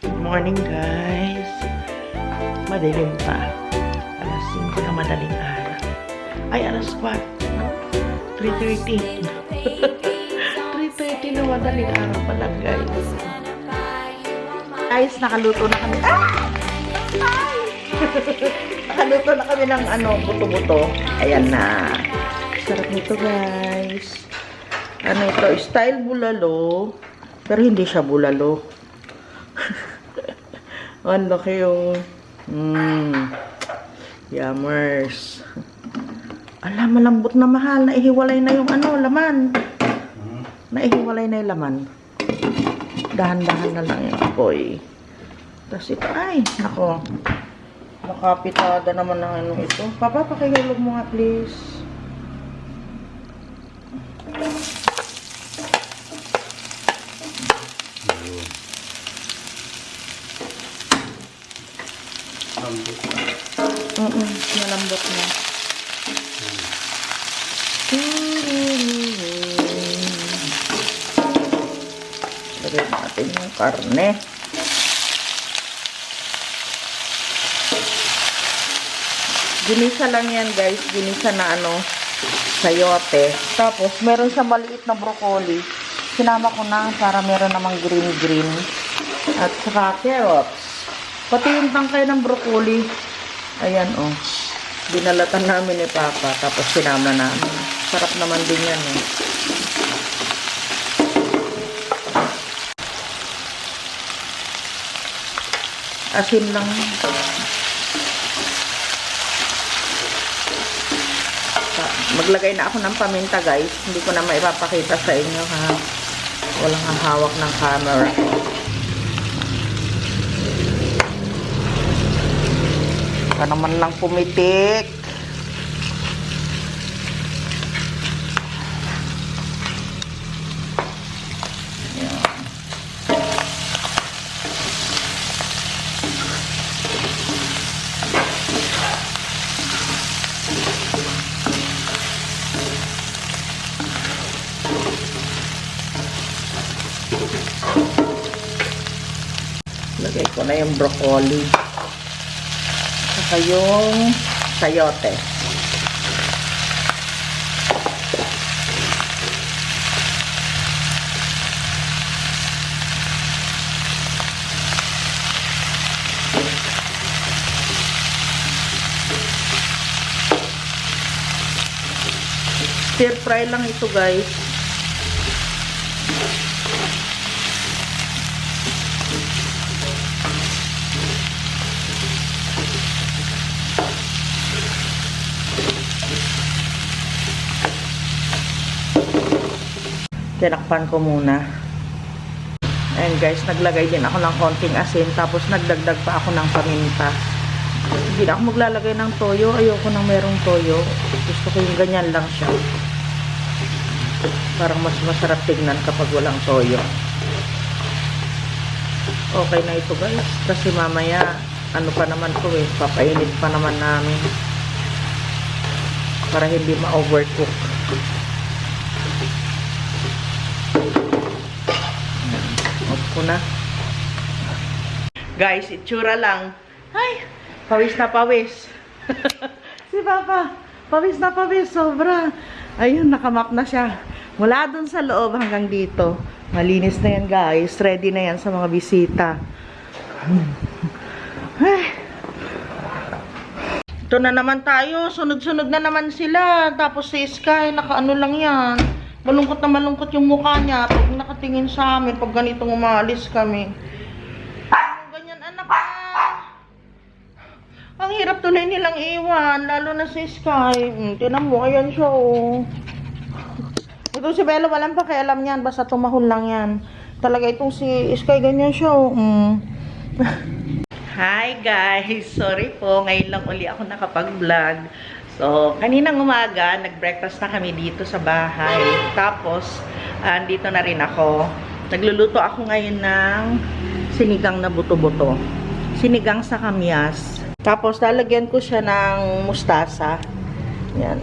Good morning guys. Madilim pa. Alas 5 na madaling araw. Ay, alas 4. 3.30. 3.30 na madaling araw pala guys. Guys, nakaluto na kami. Ah! Ay! nakaluto na kami ng ano, buto-buto. Ayan na. Sarap nito guys. Ano ito? Style bulalo. Pero hindi siya bulalo. Ang laki yung... Mmm. Yummers. Ala, malambot na mahal. Naihiwalay na yung ano, laman. Naihiwalay na yung laman. Dahan-dahan na lang yung apoy. Tapos ito, ay, nako. Nakapitada naman ng ano ito. Papa, pakihulog mo nga, please. Oo, malambot na. Lagay natin yung karne. Ginisa lang yan guys. Ginisa na ano, sayote. Tapos, meron siya maliit na broccoli. Sinama ko na para meron namang green-green. At saka carrots. Pati yung tangkay ng broccoli. Ayan, oh. Binalatan namin ni Papa. Tapos sinama namin. Sarap naman din yan, eh. Asin lang. Maglagay na ako ng paminta, guys. Hindi ko na maipapakita sa inyo, ha. Walang hahawak ng camera. Ka naman lang pumitik. Lagay ko na yung broccoli. Saka yung sayote. Stir fry lang ito guys. Tinakpan ko muna. Ayan guys, naglagay din ako ng konting asin. Tapos nagdagdag pa ako ng paminta. Hindi na ako maglalagay ng toyo. Ayoko nang merong toyo. Gusto ko yung ganyan lang siya. Parang mas masarap tignan kapag walang toyo. Okay na ito guys. Kasi mamaya, ano pa naman ko eh. Papainit pa naman namin. Para hindi ma-overcook. Ko na. Guys, itsura lang. Ay, pawis na pawis. si Papa, pawis na pawis, sobra. Ayun, nakamap na siya. Mula dun sa loob hanggang dito. Malinis na yan, guys. Ready na yan sa mga bisita. Ay. Ito na naman tayo. Sunod-sunod na naman sila. Tapos si Sky, nakaano lang yan. Malungkot na malungkot yung mukha niya. Pag nakatingin sa amin, pag ganitong umalis kami. Ano ganyan, anak ka? Ang hirap tuloy nilang iwan. Lalo na si Sky. Hmm, tinan mo, ayan siya, oh. Ito si Bella, walang pakialam yan. Basta tumahon lang yan. Talaga itong si Sky, ganyan siya, oh. Mm. Hi guys! Sorry po, ngayon lang uli ako nakapag-vlog. So, kaninang umaga, nag-breakfast na kami dito sa bahay. Tapos, andito na rin ako. Nagluluto ako ngayon ng sinigang na buto-buto. Sinigang sa kamyas. Tapos, lalagyan ko siya ng mustasa. Yan.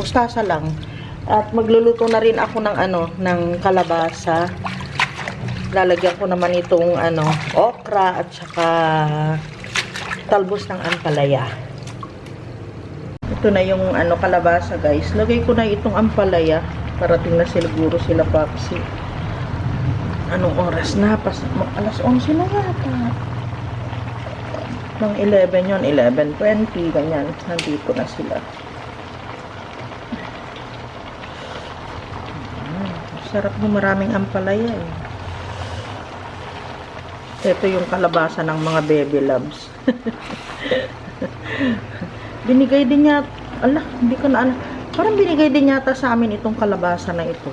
Mustasa lang. At magluluto na rin ako ng ano, ng kalabasa. lalagyan ko naman itong ano, okra at saka talbos ng ampalaya. Ito na yung ano kalabasa guys. Lagay ko na itong ampalaya. Parating na siguro sila Papsi. Anong oras na? Pas, alas 11 na yata. Ng 11 yon 11.20, ganyan. Nandito na sila. Mm, sarap ng maraming ampalaya eh. Ito yung kalabasa ng mga baby loves. binigay din niya, ala, hindi ko na alam. Parang binigay din yata sa amin itong kalabasa na ito.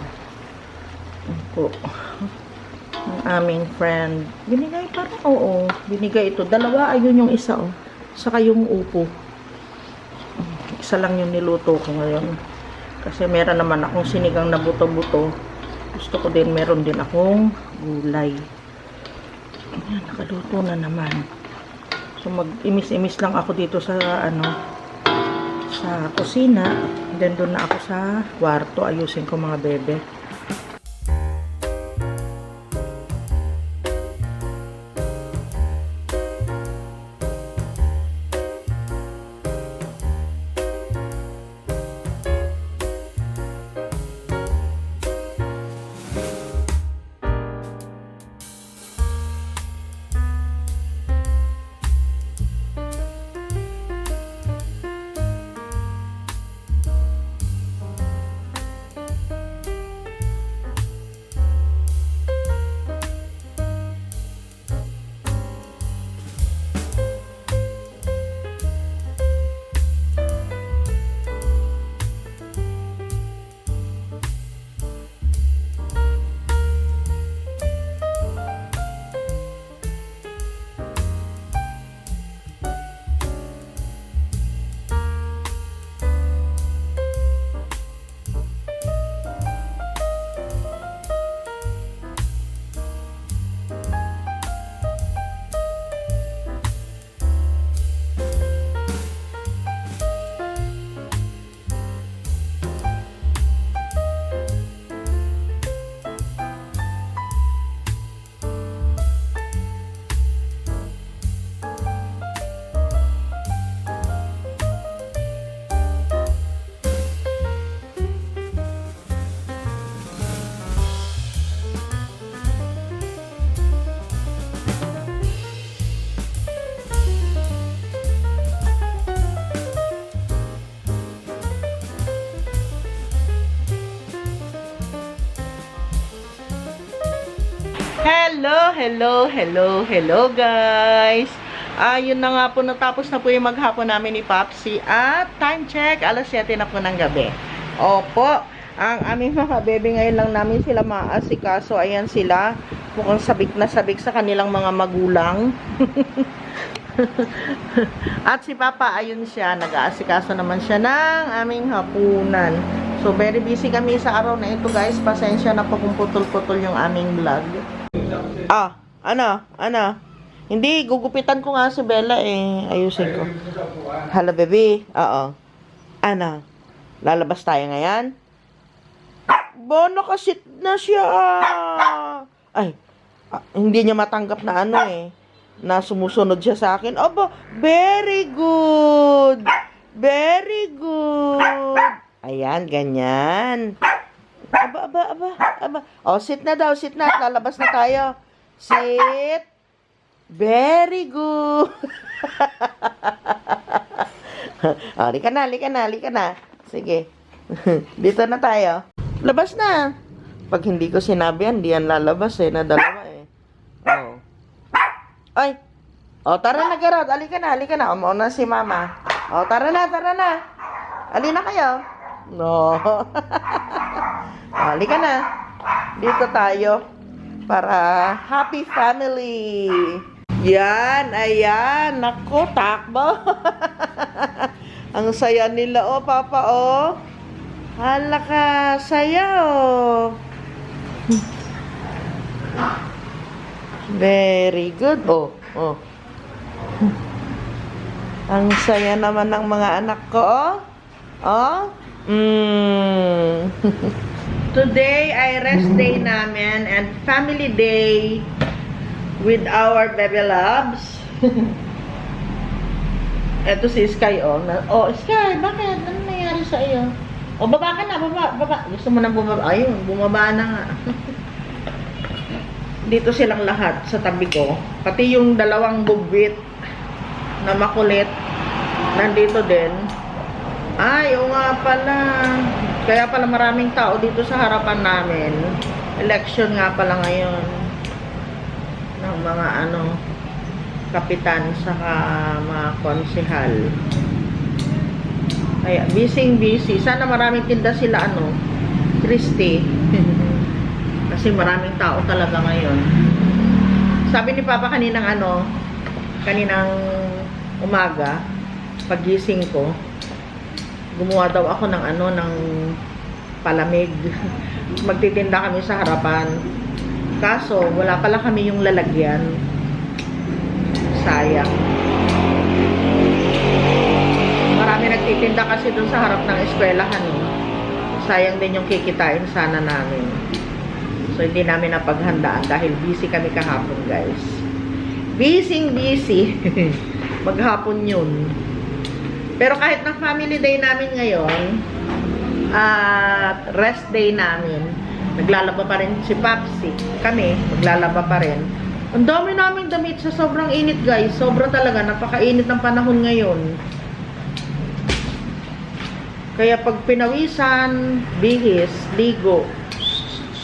Ito. Ang aming friend. Binigay parang, oo. Binigay ito. Dalawa, ayun yung isa, oh. Saka yung upo. Isa lang yung niluto ko ngayon. Kasi meron naman akong sinigang na buto-buto. Gusto ko din, meron din akong gulay. Ayan, nakaluto na naman. So mag-imis-imis lang ako dito sa ano sa kusina. Then doon na ako sa kwarto ayusin ko mga bebe. Hello, hello, hello, guys. Ayun na nga po, natapos na po yung maghapon namin ni Popsi. At time check, alas 7 na po ng gabi. Opo, ang aming mga bebe ngayon lang namin sila maasikaso. Ayan sila, mukhang sabik na sabik sa kanilang mga magulang. At si Papa, ayun siya, nag-aasikaso naman siya ng aming hapunan. So, very busy kami sa araw na ito guys. Pasensya na po kung putol-putol yung aming vlog. Ah, ano? Ano? Hindi, gugupitan ko nga si Bella eh. Ayusin ko. Hello, baby. Oo. Ano? Lalabas tayo ngayon? Ba, nakasit na siya. Ay, ah, hindi niya matanggap na ano eh. Na sumusunod siya sa akin. Aba, very good. Very good. Ayan, ganyan. Aba, aba, aba, aba. O, sit na daw, sit na. Lalabas na tayo. Sit. Very good. o, lika na, lika na, lika na. Sige. Dito na tayo. Labas na. Pag hindi ko sinabi yan, di yan lalabas eh, na dalawa eh. Oh. Ay. O, tara na, Garot. Alika na, alika na. Umauna si Mama. O, tara na, tara na. Ali na kayo. No. Halika na. Dito tayo. Para happy family. Yan, ayan. Naku, takbo. Ang saya nila, oh, Papa, oh. Hala ka, saya, oh. Very good, oh. Oh. Ang saya naman ng mga anak ko, oh. Oh. Mm. Today ay rest day namin and family day with our baby loves. Ito si Sky oh. Oh, Sky, bakit? Ano nangyari sa iyo? O, baba ka na, baba, baba. Gusto mo nang bumaba? Ayun, bumaba na nga. Dito silang lahat sa tabi ko. Pati yung dalawang bubwit na makulit. Nandito din. Ay, oo nga pala. Kaya pala maraming tao dito sa harapan namin. Election nga pala ngayon. Ng mga ano, kapitan saka mga konsehal. Kaya, busy busy. Sana maraming tinda sila ano, Christy. Kasi maraming tao talaga ngayon. Sabi ni Papa kaninang ano, kaninang umaga, pagising ko, gumawa daw ako ng ano, ng palamig. Magtitinda kami sa harapan. Kaso, wala pala kami yung lalagyan. Sayang. Marami nagtitinda kasi dun sa harap ng eskwelahan. Eh. Sayang din yung kikitain sana namin. So, hindi namin napaghandaan dahil busy kami kahapon, guys. Busy, busy. Maghapon yun. Pero kahit na family day namin ngayon, at rest day namin, naglalaba pa rin si Papsi. Kami, maglalaba pa rin. Ang dami namin damit sa sobrang init, guys. Sobra talaga. Napakainit ng panahon ngayon. Kaya pag pinawisan, bihis, ligo.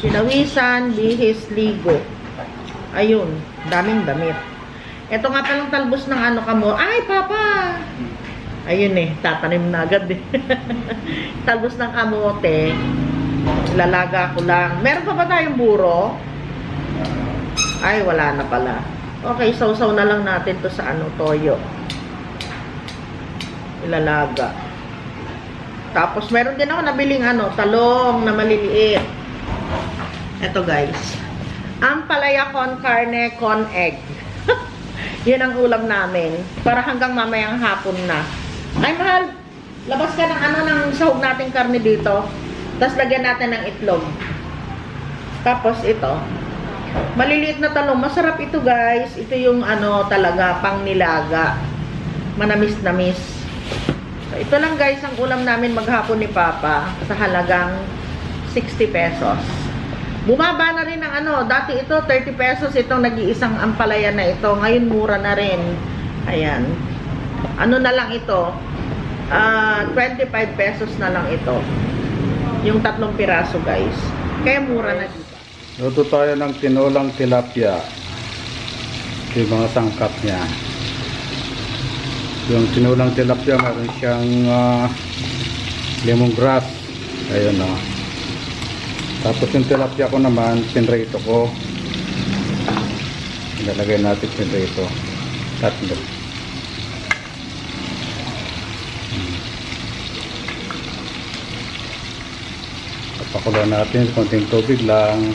Pinawisan, bihis, ligo. Ayun, daming damit. Ito nga palang talbos ng ano kamo. Ay, papa! Ayun eh, tatanim na agad eh. talbos ng kamote. Lalaga ko lang. Meron pa ba tayong buro? Ay, wala na pala. Okay, sausaw na lang natin to sa ano, toyo. Ilalaga. Tapos, meron din ako nabiling ano, talong na maliliit. Ito guys. Ang palaya con carne con egg. Yun ang ulam namin. Para hanggang mamayang hapon na. Ay, mahal. Labas ka ng ano ng sahog nating karne dito. Tapos lagyan natin ng itlog. Tapos ito. Maliliit na talong. Masarap ito guys. Ito yung ano talaga pang nilaga. Manamis-namis. So, ito lang guys ang ulam namin maghapon ni Papa sa halagang 60 pesos. Bumaba na rin ang ano, dati ito 30 pesos itong nag-iisang ampalaya na ito. Ngayon mura na rin. Ayan. Ano na lang ito? Ah, 25 pesos na lang ito. Yung tatlong piraso guys. Kaya mura na dito. Luto tayo ng tinolang tilapia. Yung mga sangkap niya. Yung tinolang tilapia, meron siyang ah, lemongrass. Ayun o. Tapos yung tilapia ko naman, pinrito ko. Ilalagay natin pinrito. Tatlo. Papakulo natin, konting tubig lang.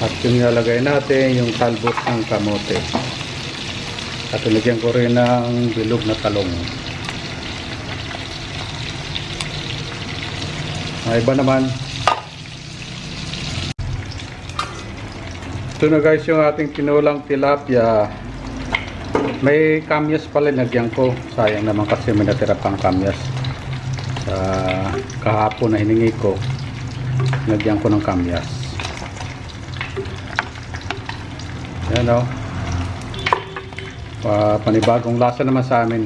At yung nilalagay natin, yung talbos ng kamote. At ilagyan ko rin ng bilog na talong. Ang iba naman. Ito na guys yung ating tinulang tilapia. May kamyas pala nagyan ko. Sayang naman kasi may natira pang kamyas. Kahapon na hiningi ko, nagyan ko ng kamyas. Yan o. Pa panibagong lasa naman sa amin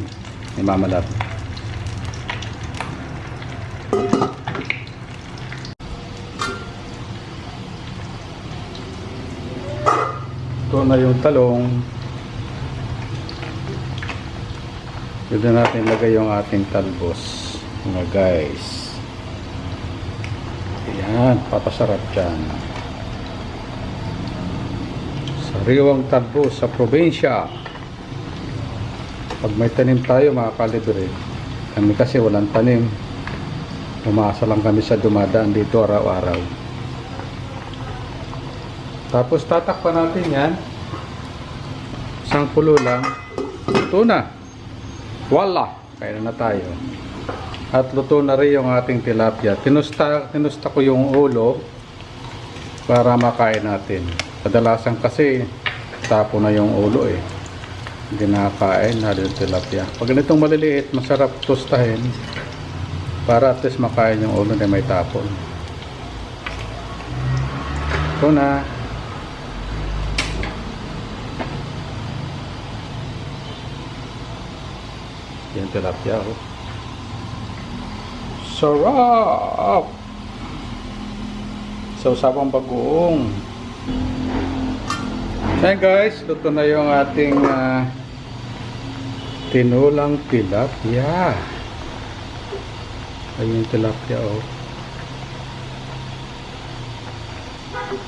ni Mama Love. Ito na yung talong. Dito natin lagay yung ating talbos. Mga guys. Ayan, papasarap dyan. Sariwang talbos sa probinsya. Pag may tanim tayo mga kalibre, kami kasi walang tanim. Umasa lang kami sa dumadaan dito araw-araw. Tapos tatakpan natin yan. Isang pulo lang. Ito na. Wala. Kaya na tayo. At luto na rin yung ating tilapia. Tinusta, tinusta ko yung ulo para makain natin. Kadalasan kasi tapo na yung ulo eh. Hindi nakakain na yung tilapia. Pag ganitong maliliit, masarap tostahin para at least makain yung ulo na may tapon. Ito na. Yan tilapia oh. Sarap! Sa usapang bagoong. Ayan guys, luto na yung ating ah, tinulang tilapia. Ayun yung tilapia oh.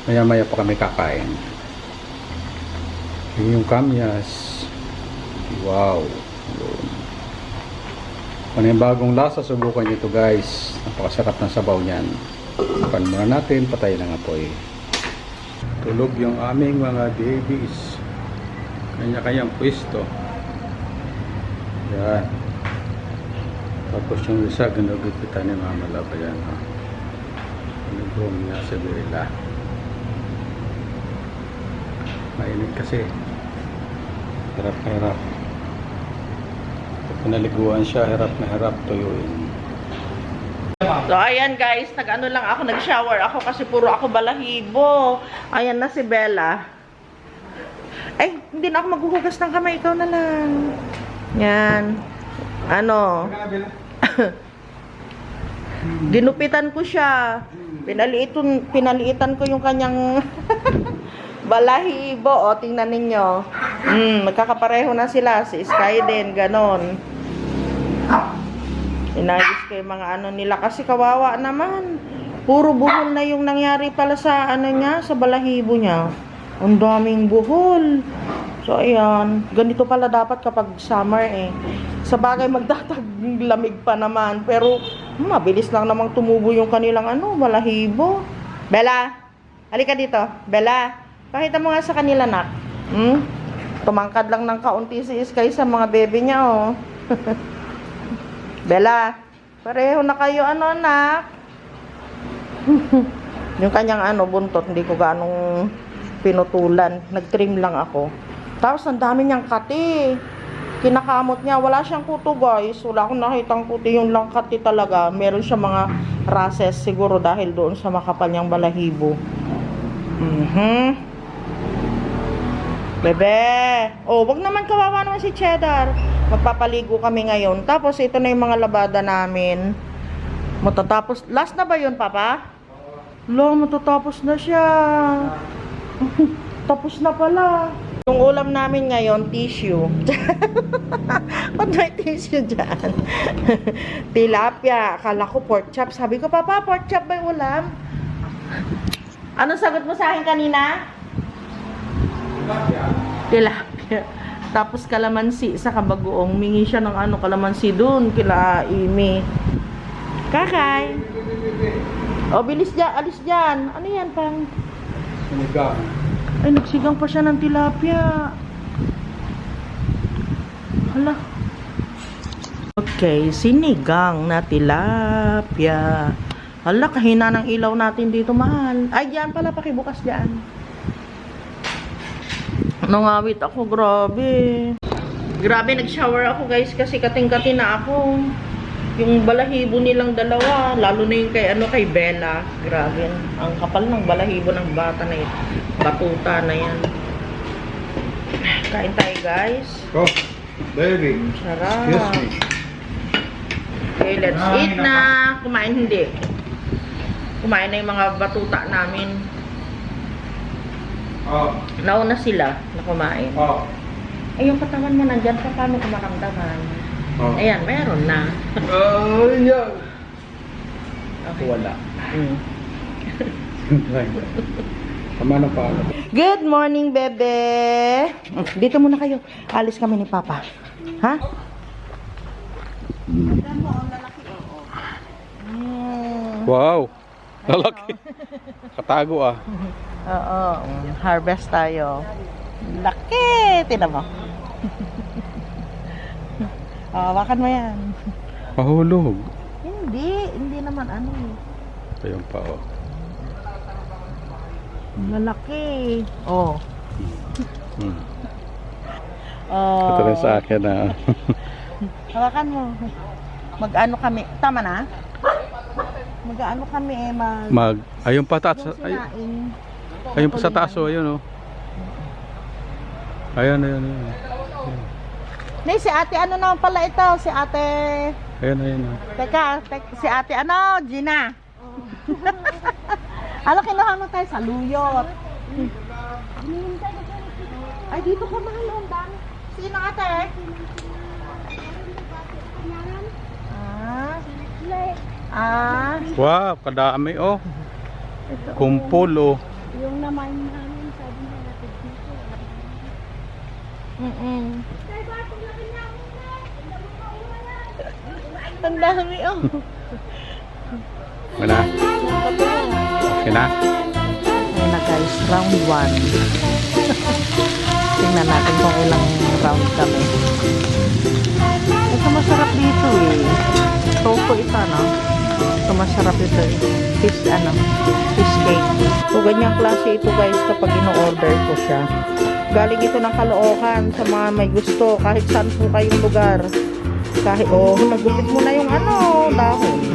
Maya maya pa kami kakain. Yun yung kamyas. Wow. Yun. Ano yung bagong lasa, subukan nyo ito guys. Napakasarap ng sabaw niyan. Pan muna natin, patayin ng apoy. Tulog yung aming mga babies. Kanya-kanyang pwesto. Yan. Tapos yung isa, ginugupitan ni Mama Laba yan. Ha? Pinugong niya sa Bella. Mainit kasi. Pag pinaliguan siya, hirap na hirap tuyuin. So, ayan guys, nag-ano lang ako, nag-shower ako kasi puro ako balahibo. Ayan na si Bella. Ay, hindi na ako maghuhugas ng kamay, ikaw na lang. Yan. Ano? Ginupitan ko siya. Pinaliitan, pinaliitan ko yung kanyang balahibo. O, tingnan ninyo. Mm, magkakapareho na sila. Si Sky din, ganon. Inayos ko mga ano nila kasi kawawa naman. Puro buhol na yung nangyari pala sa ano niya, sa balahibo niya. Ang daming buhol. So ayan, ganito pala dapat kapag summer eh. Sa bagay magdatag lamig pa naman, pero mabilis lang namang tumubo yung kanilang ano, balahibo. Bella, halika dito. Bella, pakita mo nga sa kanila nak. Hmm? Tumangkad lang ng kaunti si Sky sa mga bebe niya oh. Bella, pareho na kayo ano anak. yung kanyang ano buntot, hindi ko ganong pinutulan. Nag-trim lang ako. Tapos ang dami niyang kati. Kinakamot niya. Wala siyang kuto guys. Wala akong nakitang kuti. Yung lang kati talaga. Meron siya mga rashes siguro dahil doon sa makapal niyang balahibo. Mhm. Bebe. Oh, wag naman kawawa naman si Cheddar. Magpapaligo kami ngayon. Tapos ito na yung mga labada namin. Matatapos. Last na ba yun, Papa? Lo, matatapos na siya. Tapos na pala. Yung ulam namin ngayon, tissue. Ba't may tissue dyan? Tilapia. Akala ko pork chop. Sabi ko, Papa, pork chop ba ulam? Ano sagot mo sa akin kanina? Tilapia. Tapos kalamansi sa kabagoong. Mingi siya ng ano, kalamansi dun. Kila Amy. Kakay. O, bilis dyan. Alis dyan. Ano yan, pang? Sinigang. Ay, nagsigang pa siya ng tilapia. Hala. Okay, sinigang na tilapia. Hala, kahina ng ilaw natin dito, mahal. Ay, diyan pala, pakibukas diyan. Nangawit ako, grabe. Grabe, nag-shower ako guys kasi kating-kati na ako. Yung balahibo nilang dalawa, lalo na yung kay, ano, kay Bella. Grabe, ang kapal ng balahibo ng bata na ito. Batuta na yan. Kain tayo guys. Go. Baby. Sarap. Excuse me. Okay, let's eat na. Kumain hindi. Kumain na yung mga batuta namin. Oh. Nauna sila na kumain. Oh. Ay, yung katawan mo nandyan pa, paano ko maramdaman? Oh. Ayan, meron na. Ay, yan. Okay. Wala. Mm. Tama na pa. Good morning, bebe. Dito muna kayo. Alis kami ni Papa. Ha? Mm. Wow. Lalaki. Katago ah. Oo, mm, harvest tayo. Laki! Tinan mo. oh, wakan mo yan. Mahulog. Hindi, hindi naman ano eh. Ito yung pa, oh. Malaki. Oh. Hmm. Oh. Ito rin sa akin, ah. Hawakan mo. Mag-ano kami. Tama na? Mag-ano kami eh. Mag... Mag, ayun pa taas. Ayun pa sa taas, oh. Ayun, oh. Ayun, ayun, ayun. Nay, si ate ano naman pala ito? Si ate... Ayun, ayun, oh. Teka, tek, si ate ano? Gina. ano kinuha mo tayo? Sa luyot. Ay, dito ka mahal. Ang dami. Sino ate? Ah. Ah. Wow, kadami, oh. Kumpul, oh. Yung naman namin, sabi niya natin dito. Mm-mm. Ang dami oh. Wala. Okay na. Ayun na guys, round 1. Tingnan natin kung ilang round kami. Ito masarap dito eh. Tofu ito no? Ito masarap ito eh. Fish ano, fish cake. So ganyang klase ito guys kapag ino-order ko siya. Galing ito ng Caloocan sa mga may gusto kahit saan po kayong lugar. Kahit, oh, nagupit mo na yung ano, dahon.